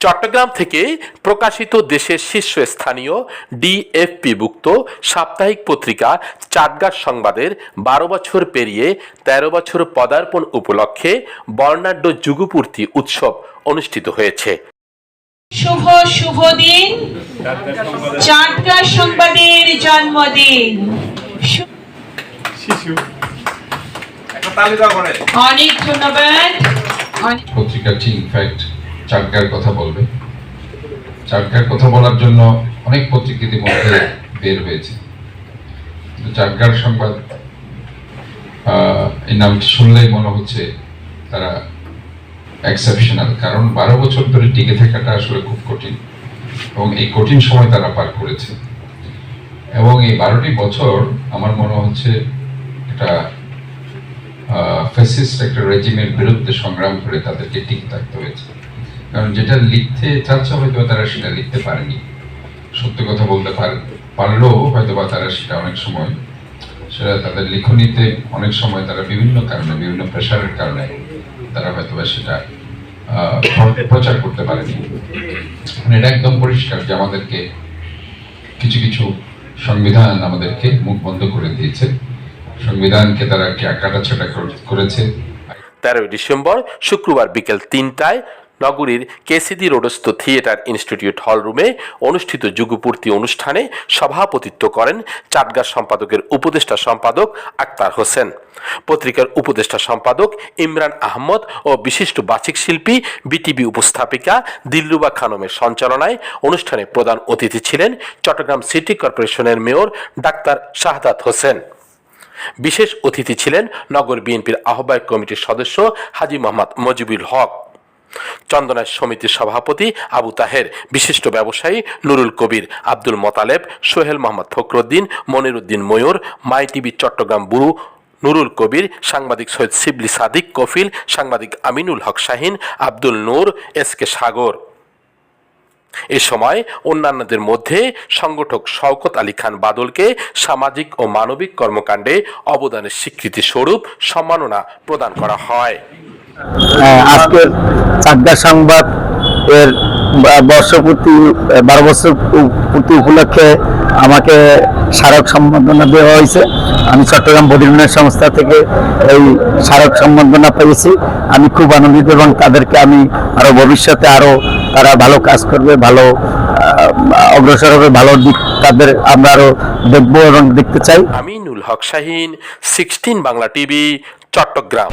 চট্টগ্রাম থেকে প্রকাশিত দেশের শীর্ষস্থানীয় ডিএফপিভুক্ত সাপ্তাহিক পত্রিকা চাটগার সংবাদের বারো বছর পেরিয়ে ১৩ বছর পদার্পণ উপলক্ষে বর্ণাঢ্য যুগপূর্তি উৎসব অনুষ্ঠিত হয়েছে। শুভ শুভ দিন। চাটকা সংবাদের জন্মদিন। অনেক ধন্যবাদ। পত্রিকাটি ইনফ্যাক্ট চাটগার কথা বলবে। চাটগার কথা বলার জন্য অনেক পত্রিকা ইতিমধ্যে বের হয়েছে। কিন্তু সংবাদ এই নামটি শুনলেই মনে হচ্ছে তারা এক্সেপশনাল কারণ বারো বছর ধরে টিকে থাকাটা আসলে খুব কঠিন এবং এই কঠিন সময় তারা পার করেছে। এবং এই বারোটি বছর আমার মনে হচ্ছে এটা ফেসিস্ট একটা রেজিমের বিরুদ্ধে সংগ্রাম করে তাদেরকে ঠিক থাকতে হয়েছে। কারণ যেটা লিখতে চাচ্ছে হয়তো তারা সেটা লিখতে পারেনি। সত্য কথা বলতে পার পারলেও হয়তো বা তারা সেটা অনেক সময় সেটা তাদের লিখনিতে অনেক সময় তারা বিভিন্ন কারণে বিভিন্ন প্রেশারের কারণে তারা হয়তো বা সেটা প্রচার করতে পারেনি। মানে এটা একদম পরিষ্কার যে আমাদেরকে কিছু কিছু সংবিধান আমাদেরকে মুখ বন্ধ করে দিয়েছে। সংবিধানকে তারা কাটাছাটা করেছে। তেরোই ডিসেম্বর শুক্রবার বিকেল তিনটায় নগরীর কেসিডি রোডস্থ থিয়েটার ইনস্টিটিউট হল রুমে অনুষ্ঠিত যুগপূর্তি অনুষ্ঠানে সভাপতিত্ব করেন চাটগার সম্পাদকের উপদেষ্টা সম্পাদক আক্তার হোসেন। পত্রিকার উপদেষ্টা সম্পাদক ইমরান আহমদ ও বিশিষ্ট বাচিক শিল্পী বিটিবি উপস্থাপিকা দিলরুবা খানমের সঞ্চালনায় অনুষ্ঠানে প্রধান অতিথি ছিলেন চট্টগ্রাম সিটি কর্পোরেশনের মেয়র ডাক্তার শাহাদাত হোসেন। বিশেষ অতিথি ছিলেন নগর বিএনপির আহ্বায়ক কমিটির সদস্য হাজি মোহাম্মদ মজিবুল হক। চন্দনায় সমিতির সভাপতি আবু তাহের, বিশিষ্ট ব্যবসায়ী Nurul Kabir, Abdul Motaleb, Sohel Mohammad Fakhruddin, Moniruddin Mayur, my TV Chattogram bureau, Nurul Kabir, সাংবাদিক সৈয়দ শিবলি সাদিক কফিল, সাংবাদিক আমিনুল হক শাহিন, আব্দুল নূর, এস কে সাগর। এ সময় অন্যান্যদের মধ্যে সংগঠক শওকত আলী খান বাদলকে সামাজিক ও মানবিক কর্মকাণ্ডে অবদানের স্বীকৃতি স্বরূপ সম্মাননা প্রদান করা হয়। আজকের চাকদা সংবাদ এর বর্ষপূর্তি বারো বছর পূর্তি উপলক্ষে আমাকে স্মারক সম্বর্ধনা দেওয়া হয়েছে। আমি চট্টগ্রাম বডি সংস্থা থেকে এই স্মারক সম্বর্ধনা পেয়েছি। আমি খুব আনন্দিত এবং তাদেরকে আমি আরও ভবিষ্যতে আরও তারা ভালো কাজ করবে, ভালো অগ্রসর হবে, ভালো দিক তাদের আমরা আরও দেখব এবং দেখতে চাই। Aminul Haque Shahin, sixteen Bangla TV, Chattogram.